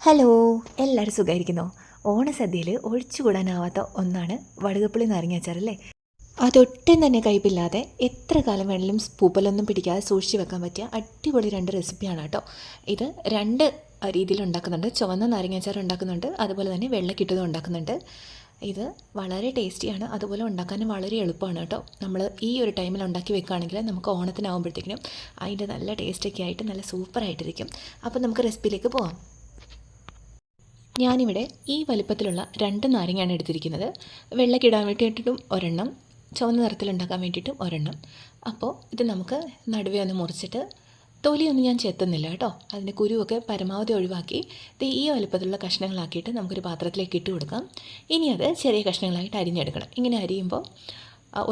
Hello എല്ലാവരും സുഖമായിരിക്കുന്നു ഓണസദ്യയിൽ ഒഴിച്ചുകൂടാനാവാത്ത ഒന്നാണ് വടുകപ്പുളി നാരങ്ങ അച്ചാറല്ലേ അതൊട്ടും തന്നെ കയ്പില്ലാതെ എത്ര കാലം വേണമെങ്കിലും പൂപ്പലൊന്നും പിടിക്കാതെ സൂക്ഷിച്ച് വെക്കാൻ പറ്റിയ അടിപൊളി രണ്ട് റെസിപ്പിയാണ് കേട്ടോ. ഇത് രണ്ട് രീതിയിൽ ഉണ്ടാക്കുന്നുണ്ട്. ചുവന്ന നാരങ്ങ അച്ചാർ ഉണ്ടാക്കുന്നുണ്ട്. അതുപോലെ തന്നെ വെള്ളക്കിട്ടതും ഉണ്ടാക്കുന്നുണ്ട്. ഇത് വളരെ ടേസ്റ്റിയാണ്. അതുപോലെ ഉണ്ടാക്കാനും വളരെ എളുപ്പമാണ് കേട്ടോ. നമ്മൾ ഈ ഒരു ടൈമിൽ ഉണ്ടാക്കി വെക്കുകയാണെങ്കിൽ നമുക്ക് ഓണത്തിനാകുമ്പോഴത്തേക്കിനും അതിന്റെ നല്ല ടേസ്റ്റൊക്കെ ആയിട്ട് നല്ല സൂപ്പറായിട്ടിരിക്കും. അപ്പോൾ നമുക്ക് റെസിപ്പിയിലേക്ക് പോകാം ഞാനിവിടെ ഈ വലിപ്പത്തിലുള്ള രണ്ട് നാരങ്ങയാണ് എടുത്തിരിക്കുന്നത്. വെള്ളക്കിടാൻ വേണ്ടിയിട്ടും ഒരെണ്ണം ചുവന്ന നിറത്തിലുണ്ടാക്കാൻ വേണ്ടിയിട്ടും ഒരെണ്ണം. അപ്പോൾ ഇത് നമുക്ക് നടുവേ ഒന്ന് മുറിച്ചിട്ട് തൊലിയൊന്നും ഞാൻ ചെത്തുന്നില്ല കേട്ടോ. അതിന്റെ കുരുവൊക്കെ പരമാവധി ഒഴിവാക്കി ഇത് ഈ വലുപ്പത്തിലുള്ള കഷ്ണങ്ങളാക്കിയിട്ട് നമുക്കൊരു പാത്രത്തിലേക്ക് ഇട്ട് കൊടുക്കാം. ഇനി അത് ചെറിയ കഷ്ണങ്ങളായിട്ട് അരിഞ്ഞെടുക്കണം. ഇങ്ങനെ അരിയുമ്പോൾ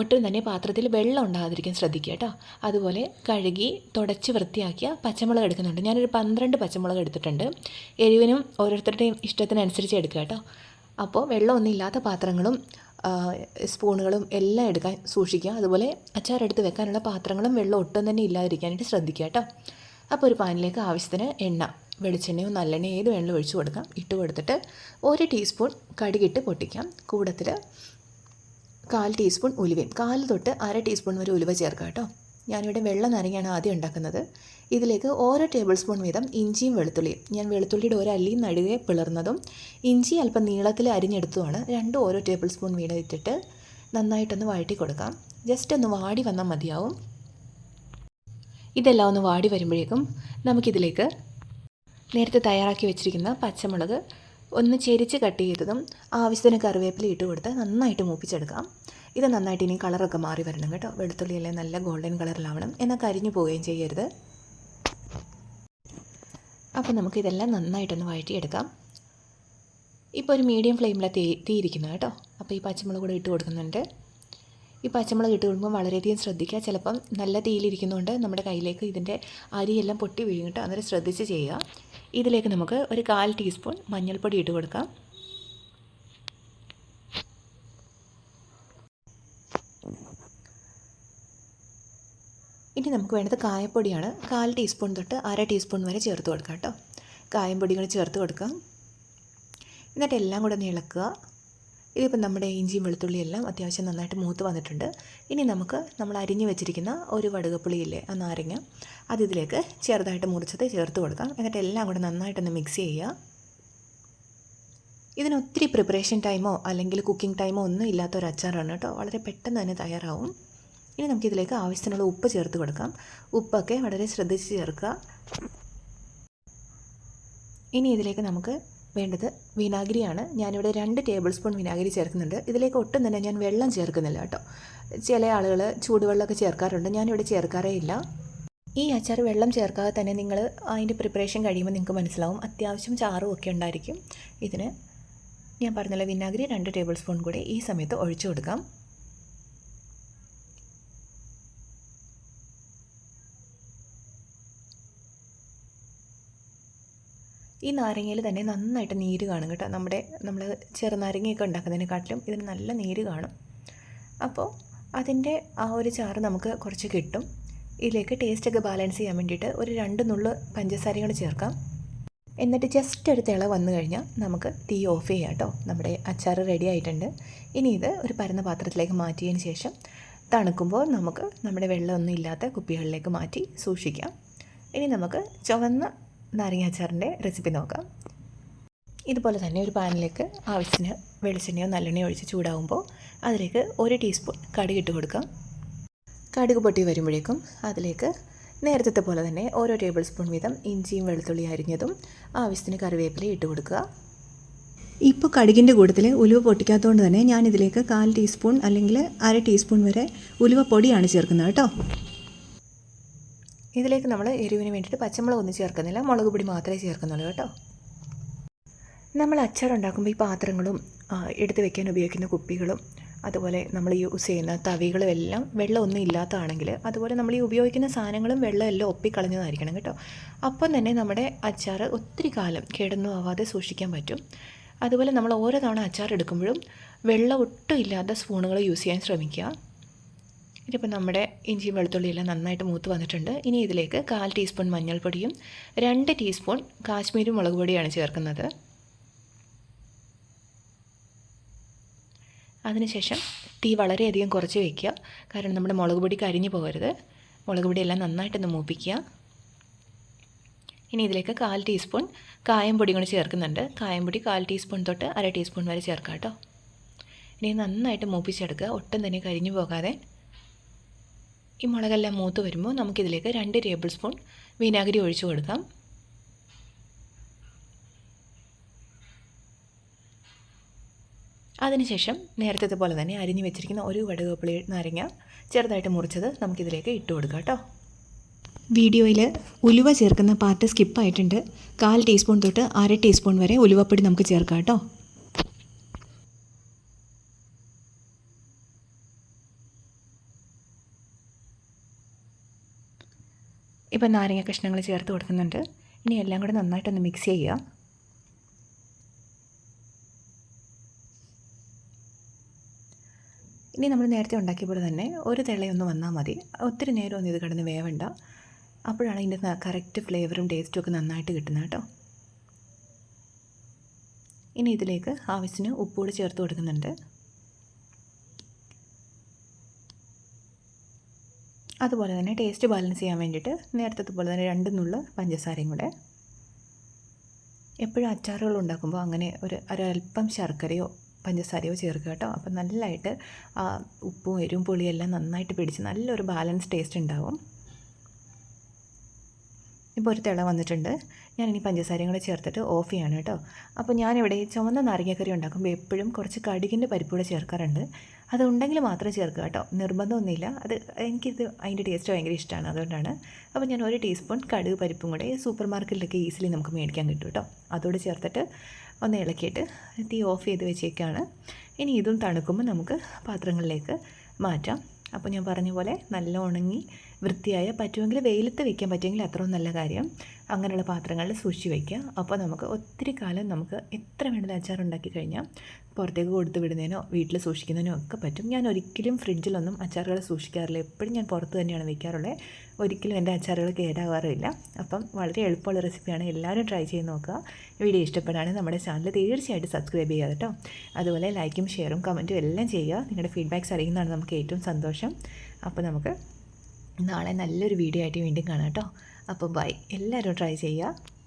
ഒട്ടും തന്നെ പാത്രത്തിൽ വെള്ളം ഉണ്ടാകാതിരിക്കാൻ ശ്രദ്ധിക്കുക കേട്ടോ. അതുപോലെ കഴുകി തുടച്ച് വൃത്തിയാക്കിയ പച്ചമുളക് എടുക്കുന്നുണ്ട്. ഞാനൊരു പന്ത്രണ്ട് പച്ചമുളക് എടുത്തിട്ടുണ്ട്. എരിവിനും ഓരോരുത്തരുടെയും ഇഷ്ടത്തിനനുസരിച്ച് എടുക്കുക കേട്ടോ. അപ്പോൾ വെള്ളമൊന്നും ഇല്ലാത്ത പാത്രങ്ങളും സ്പൂണുകളും എല്ലാം എടുക്കാൻ സൂക്ഷിക്കുക. അതുപോലെ അച്ചാറെടുത്ത് വെക്കാനുള്ള പാത്രങ്ങളും വെള്ളം ഒട്ടും തന്നെ ഇല്ലാതിരിക്കാനായിട്ട് ശ്രദ്ധിക്കുക കേട്ടോ. അപ്പോൾ ഒരു പാനിലേക്ക് ആവശ്യത്തിന് എണ്ണ വെളിച്ചെണ്ണയോ നല്ലെണ്ണയോ ഏത് വേണമെങ്കിലും ഒഴിച്ചു കൊടുക്കാം. ഇട്ട് കൊടുത്തിട്ട് ഒരു ടീസ്പൂൺ കടുകിട്ട് പൊട്ടിക്കാം. കൂടത്തിൽ കാൽ ടീസ്പൂൺ ഉലുവയും. കാൽ തൊട്ട് അര ടീസ്പൂൺ വരെ ഉലുവ ചേർക്കുക കേട്ടോ. ഞാനിവിടെ വെള്ളം നനയാണ് ആദ്യം ഉണ്ടാക്കുന്നത്. ഇതിലേക്ക് ഓരോ ടേബിൾ സ്പൂൺ വീതം ഇഞ്ചിയും വെളുത്തുള്ളിയും. ഞാൻ വെളുത്തുള്ളിയുടെ ഒരു അല്ലിയും നടുകെ പിളർന്നതും ഇഞ്ചി അല്പം നീളത്തിൽ അരിഞ്ഞെടുത്തുമാണ് രണ്ടും ഓരോ ടേബിൾ സ്പൂൺ വീതം ഇട്ടിട്ട് നന്നായിട്ടൊന്ന് വഴറ്റി കൊടുക്കാം. ജസ്റ്റ് ഒന്ന് വാടി വന്നാൽ മതിയാവും. ഇതെല്ലാം ഒന്ന് വാടി വരുമ്പോഴേക്കും നമുക്കിതിലേക്ക് നേരത്തെ തയ്യാറാക്കി വെച്ചിരിക്കുന്ന പച്ചമുളക് ഒന്ന് ചെരിച്ച് കട്ട് ചെയ്തതും ആവശ്യത്തിന് കറിവേപ്പില ഇട്ട് കൊടുത്ത് നന്നായിട്ട് മൂപ്പിച്ചെടുക്കാം. ഇത് നന്നായിട്ട് ഇനി കളറൊക്കെ മാറി വരണം കേട്ടോ. വെളുത്തുള്ളിയെല്ലാം നല്ല ഗോൾഡൻ കളറിലാവണം. എന്നാൽ കരിഞ്ഞു പോവുകയും ചെയ്യരുത്. അപ്പോൾ നമുക്കിതെല്ലാം നന്നായിട്ടൊന്ന് വഴറ്റിയെടുക്കാം. ഇപ്പോൾ ഒരു മീഡിയം ഫ്ലെയിമിലാണ് തീ തീയിരിക്കുന്നത് കേട്ടോ. അപ്പോൾ ഈ പച്ചമുളക് കൂടെ ഇട്ട് കൊടുക്കുന്നുണ്ട്. ഈ പച്ചമുളക് ഇട്ട് കൊടുക്കുമ്പോൾ വളരെയധികം ശ്രദ്ധിക്കുക. ചിലപ്പം നല്ല തീയിലിരിക്കുന്നതുകൊണ്ട് നമ്മുടെ കയ്യിലേക്ക് ഇതിന്റെ അരിയെല്ലാം പൊട്ടി വീഴും അന്നേരം ശ്രദ്ധിച്ച് ചെയ്യുക. ഇതിലേക്ക് നമുക്ക് ഒരു കാൽ ടീസ്പൂൺ മഞ്ഞൾപ്പൊടി ഇട്ട് കൊടുക്കാം. ഇനി നമുക്ക് വേണ്ടത് കായപ്പൊടിയാണ്. കാൽ ടീസ്പൂൺ തൊട്ട് അര ടീസ്പൂൺ വരെ ചേർത്ത് കൊടുക്കാം കേട്ടോ. കായം പൊടികൾ ചേർത്ത് കൊടുക്കാം. എന്നിട്ട് എല്ലാം കൂടെ ഒന്ന് ഇളക്കുക. ഇതിപ്പോൾ നമ്മുടെ ഇഞ്ചിയും വെളുത്തുള്ളിയും എല്ലാം അത്യാവശ്യം നന്നായിട്ട് മൂത്ത് വന്നിട്ടുണ്ട്. ഇനി നമുക്ക് നമ്മൾ അരിഞ്ഞു വെച്ചിരിക്കുന്ന ഒരു വടുകപ്പുളിയില്ലേ ആ നാരങ്ങ അത് ഇതിലേക്ക് ചെറുതായിട്ട് മുറിച്ചത് ചേർത്ത് കൊടുക്കാം. എന്നിട്ട് എല്ലാം കൂടെ നന്നായിട്ടൊന്ന് മിക്സ് ചെയ്യുക. ഇതിന് ഒത്തിരി പ്രിപ്പറേഷൻ ടൈമോ അല്ലെങ്കിൽ കുക്കിംഗ് ടൈമോ ഒന്നും ഇല്ലാത്ത ഒരു അച്ചാറാണ് കേട്ടോ. വളരെ പെട്ടെന്ന് തന്നെ തയ്യാറാവും. ഇനി നമുക്കിതിലേക്ക് ആവശ്യത്തിനുള്ള ഉപ്പ് ചേർത്ത് കൊടുക്കാം. ഉപ്പൊക്കെ വളരെ ശ്രദ്ധിച്ച് ചേർക്കുക. ഇനി ഇതിലേക്ക് നമുക്ക് വേണ്ടത് വിനാഗിരിയാണ്. ഞാനിവിടെ രണ്ട് ടേബിൾ സ്പൂൺ വിനാഗിരി ചേർക്കുന്നുണ്ട്. ഇതിലേക്ക് ഒട്ടും തന്നെ ഞാൻ വെള്ളം ചേർക്കുന്നില്ല കേട്ടോ. ചില ആളുകൾ ചൂടുവെള്ളമൊക്കെ ചേർക്കാറുണ്ട്. ഞാനിവിടെ ചേർക്കാറേ ഇല്ല. ഈ അച്ചാർ വെള്ളം ചേർക്കാതെ തന്നെ നിങ്ങൾ അതിന്റെ പ്രിപ്പറേഷൻ കഴിയുമ്പോൾ നിങ്ങൾക്ക് മനസ്സിലാവും. അത്യാവശ്യം ചാറും ഒക്കെ ഉണ്ടായിരിക്കും. ഇതിന് ഞാൻ പറഞ്ഞല്ലോ വിനാഗിരി രണ്ട് ടേബിൾ സ്പൂൺ കൂടി ഈ സമയത്ത് ഒഴിച്ചു കൊടുക്കാം. ഈ നാരങ്ങയിൽ തന്നെ നന്നായിട്ട് നീര് കാണും കേട്ടോ. നമ്മുടെ നമ്മൾ ചെറുനാരങ്ങയൊക്കെ ഉണ്ടാക്കുന്നതിനെക്കാട്ടിലും ഇതിന് നല്ല നീര് കാണും. അപ്പോൾ അതിന്റെ ആ ഒരു ചാറ് നമുക്ക് കുറച്ച് കിട്ടും. ഇതിലേക്ക് ടേസ്റ്റൊക്കെ ബാലൻസ് ചെയ്യാൻ വേണ്ടിയിട്ട് ഒരു രണ്ട് നുള്ളു പഞ്ചസാരയും കൂടെ ചേർക്കാം. എന്നിട്ട് ജസ്റ്റ് ഒരു തിള വന്നു കഴിഞ്ഞാൽ നമുക്ക് തീ ഓഫ് ചെയ്യാം കേട്ടോ. നമ്മുടെ അച്ചാർ റെഡി ആയിട്ടുണ്ട്. ഇനി ഇത് ഒരു പരന്ന പാത്രത്തിലേക്ക് മാറ്റിയതിന് ശേഷം തണുക്കുമ്പോൾ നമുക്ക് നമ്മുടെ വെള്ളമൊന്നും ഇല്ലാത്ത കുപ്പികളിലേക്ക് മാറ്റി സൂക്ഷിക്കാം. ഇനി നമുക്ക് ചുവന്ന നാരങ്ങ അച്ചാറിന്റെ റെസിപ്പി നോക്കാം. ഇതുപോലെ തന്നെ ഒരു പാനിലേക്ക് ആവശ്യത്തിന് വെളിച്ചെണ്ണയോ നല്ലെണ്ണയോ ഒഴിച്ച് ചൂടാവുമ്പോൾ അതിലേക്ക് ഒരു ടീസ്പൂൺ കടുക് ഇട്ട് കൊടുക്കാം. കടുക് പൊട്ടി വരുമ്പോഴേക്കും അതിലേക്ക് നേരത്തെ പോലെ തന്നെ ഓരോ ടേബിൾ സ്പൂൺ വീതം ഇഞ്ചിയും വെളുത്തുള്ളി അരിഞ്ഞതും ആവശ്യത്തിന് കറിവേപ്പില ഇട്ട് കൊടുക്കുക. ഇപ്പോൾ കടുകിന്റെ കൂട്ടത്തിൽ ഉലുവ പൊട്ടിക്കാത്തതുകൊണ്ട് തന്നെ ഞാനിതിലേക്ക് കാൽ ടീസ്പൂൺ അല്ലെങ്കിൽ അര ടീസ്പൂൺ വരെ ഉലുവ പൊടിയാണ് ചേർക്കുന്നത് കേട്ടോ. ഇതിലേക്ക് നമ്മൾ എരിവിന് വേണ്ടിയിട്ട് പച്ചമുളക് ഒന്നും ചേർക്കുന്നില്ല. മുളക് പൊടി മാത്രമേ ചേർക്കുന്നുള്ളൂ കേട്ടോ. നമ്മൾ അച്ചാർ ഉണ്ടാക്കുമ്പോൾ ഈ പാത്രങ്ങളും എടുത്ത് വെക്കാൻ ഉപയോഗിക്കുന്ന കുപ്പികളും അതുപോലെ നമ്മൾ യൂസ് ചെയ്യുന്ന തവികളും എല്ലാം വെള്ളമൊന്നും ഇല്ലാത്തതാണെങ്കിൽ അതുപോലെ നമ്മൾ ഈ ഉപയോഗിക്കുന്ന സാധനങ്ങളും വെള്ളമെല്ലാം ഒപ്പിക്കളഞ്ഞതായിരിക്കണം കേട്ടോ. അപ്പം തന്നെ നമ്മുടെ അച്ചാർ ഒത്തിരി കാലം കേടൊന്നും ആവാതെ സൂക്ഷിക്കാൻ പറ്റും. അതുപോലെ നമ്മൾ ഓരോ തവണ അച്ചാർ എടുക്കുമ്പോഴും വെള്ളം ഒട്ടും ഇല്ലാത്ത സ്പൂണുകൾ യൂസ് ചെയ്യാൻ ശ്രമിക്കുക. ഇതിപ്പോൾ നമ്മുടെ ഇഞ്ചി വെളുത്തുള്ളിയെല്ലാം നന്നായിട്ട് മൂത്ത് വന്നിട്ടുണ്ട്. ഇനി ഇതിലേക്ക് കാൽ ടീസ്പൂൺ മഞ്ഞൾപ്പൊടിയും രണ്ട് ടീസ്പൂൺ കാശ്മീരി മുളക് പൊടിയാണ് ചേർക്കുന്നത്. അതിനുശേഷം തീ വളരെയധികം കുറച്ച് വയ്ക്കുക കാരണം നമ്മുടെ മുളക് പൊടി കരിഞ്ഞു പോകരുത്. മുളക് പൊടിയെല്ലാം നന്നായിട്ടൊന്ന് മൂപ്പിക്കുക. ഇനി ഇതിലേക്ക് കാൽ ടീസ്പൂൺ കായം പൊടി കൂടി ചേർക്കുന്നുണ്ട്. കായം പൊടി കാൽ ടീസ്പൂൺ തൊട്ട് അര ടീസ്പൂൺ വരെ ചേർക്കാം കേട്ടോ. ഇനി നന്നായിട്ട് മൂപ്പിച്ചെടുക്കുക. ഒട്ടും തന്നെ കരിഞ്ഞു പോകാതെ ഈ മുളകെല്ലാം മൂത്ത് വരുമ്പോൾ നമുക്കിതിലേക്ക് രണ്ട് ടേബിൾ സ്പൂൺ വിനാഗിരി ഒഴിച്ചു കൊടുക്കാം. അതിനുശേഷം നേരത്തെ പോലെ തന്നെ അരിഞ്ഞു വെച്ചിരിക്കുന്ന ഒരു വടുകപ്പുളി നാരങ്ങ ചെറുതായിട്ട് മുറിച്ചത് നമുക്കിതിലേക്ക് ഇട്ട് കൊടുക്കാം കേട്ടോ. വീഡിയോയിൽ ഉലുവ ചേർക്കുന്ന പാർട്ട് സ്കിപ്പായിട്ടുണ്ട്. കാൽ ടീസ്പൂൺ തൊട്ട് അര ടീസ്പൂൺ വരെ ഉലുവപ്പൊടി നമുക്ക് ചേർക്കാം കേട്ടോ. ഇപ്പം നാരങ്ങ കഷ്ണങ്ങൾ ചേർത്ത് കൊടുക്കുന്നുണ്ട്. ഇനി എല്ലാം കൂടെ നന്നായിട്ടൊന്ന് മിക്സ് ചെയ്യുക. ഇനി നമ്മൾ നേരത്തെ ഉണ്ടാക്കിയപ്പോൾ തന്നെ ഒരു തിളയൊന്ന് വന്നാൽ മതി. ഒത്തിരി നേരമൊന്നും ഇത് കിടന്ന് വേവണ്ട. അപ്പോഴാണ് ഇതിന്റെ കറക്റ്റ് ഫ്ലേവറും ടേസ്റ്റും ഒക്കെ നന്നായിട്ട് കിട്ടുന്നത് കേട്ടോ. ഇനി ഇതിലേക്ക് ആവശ്യത്തിന് ഉപ്പുകൂടി ചേർത്ത് കൊടുക്കുന്നുണ്ട്. അതുപോലെ തന്നെ ടേസ്റ്റ് ബാലൻസ് ചെയ്യാൻ വേണ്ടിയിട്ട് നേരത്തെ പോലെ തന്നെ രണ്ട് നുള്ള പഞ്ചസാരയും കൂടെ. എപ്പോഴും അച്ചാറുകൾ ഉണ്ടാക്കുമ്പോൾ അങ്ങനെ ഒരു ഒരല്പം ശർക്കരയോ പഞ്ചസാരയോ ചേർക്കുക കേട്ടോ. അപ്പം നല്ലതായിട്ട് ഉപ്പും എരിവും പുളിയെല്ലാം നന്നായിട്ട് പിടിച്ച് നല്ലൊരു ബാലൻസ് ടേസ്റ്റ് ഉണ്ടാവും. ഇപ്പോൾ ഒരു തിള വന്നിട്ടുണ്ട്. ഞാനിനി പഞ്ചസാരയും കൂടെ ചേർത്തിട്ട് ഓഫ് ചെയ്യാണ് കേട്ടോ. അപ്പോൾ ഞാനിവിടെ ഈ ചുവന്ന നാരങ്ങക്കറി ഉണ്ടാക്കുമ്പോൾ എപ്പോഴും കുറച്ച് കടുകിന്റെ പരിപ്പ് കൂടെ ചേർക്കാറുണ്ട്. അതുണ്ടെങ്കിൽ മാത്രം ചേർക്കുക കേട്ടോ. നിർബന്ധമൊന്നുമില്ല. അത് എനിക്കിത് അതിന്റെ ടേസ്റ്റ് ഭയങ്കര ഇഷ്ടമാണ്. അതുകൊണ്ടാണ്. അപ്പോൾ ഞാൻ ഒരു ടീസ്പൂൺ കടുക് പരിപ്പും കൂടെ സൂപ്പർ മാർക്കറ്റിലൊക്കെ ഈസിലി നമുക്ക് മേടിക്കാൻ കിട്ടും കേട്ടോ. അതോട് ചേർത്തിട്ട് ഒന്ന് ഇളക്കിയിട്ട് തീ ഓഫ് ചെയ്ത് വെച്ചേക്കാണ്. ഇനി ഇതും തണുക്കുമ്പോൾ നമുക്ക് പാത്രങ്ങളിലേക്ക് മാറ്റാം. അപ്പോൾ ഞാൻ പറഞ്ഞ പോലെ നല്ല ഉണങ്ങി വൃത്തിയായ പറ്റുമെങ്കിൽ വെയിലത്ത് വെക്കാൻ പറ്റുമെങ്കിൽ അത്രയും നല്ല കാര്യം. അങ്ങനെയുള്ള പാത്രങ്ങളിൽ സൂക്ഷിച്ച് വയ്ക്കുക അപ്പോൾ നമുക്ക് ഒത്തിരി കാലം നമുക്ക് എത്ര വേണമെങ്കിലും അച്ചാർ ഉണ്ടാക്കി കഴിഞ്ഞാൽ പുറത്തേക്ക് കൊടുത്ത് വിടുന്നതിനോ വീട്ടിൽ സൂക്ഷിക്കുന്നതിനോ ഒക്കെ പറ്റും. ഞാൻ ഒരിക്കലും ഫ്രിഡ്ജിലൊന്നും അച്ചാറുകൾ സൂക്ഷിക്കാറില്ല. എപ്പോഴും ഞാൻ പുറത്ത് തന്നെയാണ് വയ്ക്കാറുള്ളത് ഒരിക്കലും എന്റെ അച്ചാറുകൾ കേടാവാറില്ല. അപ്പം വളരെ എളുപ്പമുള്ള റെസിപ്പിയാണ്. എല്ലാവരും ട്രൈ ചെയ്ത് നോക്കുക. വീഡിയോ ഇഷ്ടപ്പെടുകയാണെങ്കിൽ നമ്മുടെ ചാനൽ തീർച്ചയായിട്ടും സബ്സ്ക്രൈബ് ചെയ്യുക കേട്ടോ. അതുപോലെ ലൈക്കും ഷെയറും കമന്റും എല്ലാം ചെയ്യുക. നിങ്ങളുടെ ഫീഡ്ബാക്ക്സ് അറിയുന്നതാണ് നമുക്ക് ഏറ്റവും സന്തോഷം. അപ്പോൾ നമുക്ക് നാളെ നല്ലൊരു വീഡിയോ ആയിട്ട് വീണ്ടും കാണാം കേട്ടോ. അപ്പോൾ ബൈ എല്ലാവരും ട്രൈ ചെയ്യുക.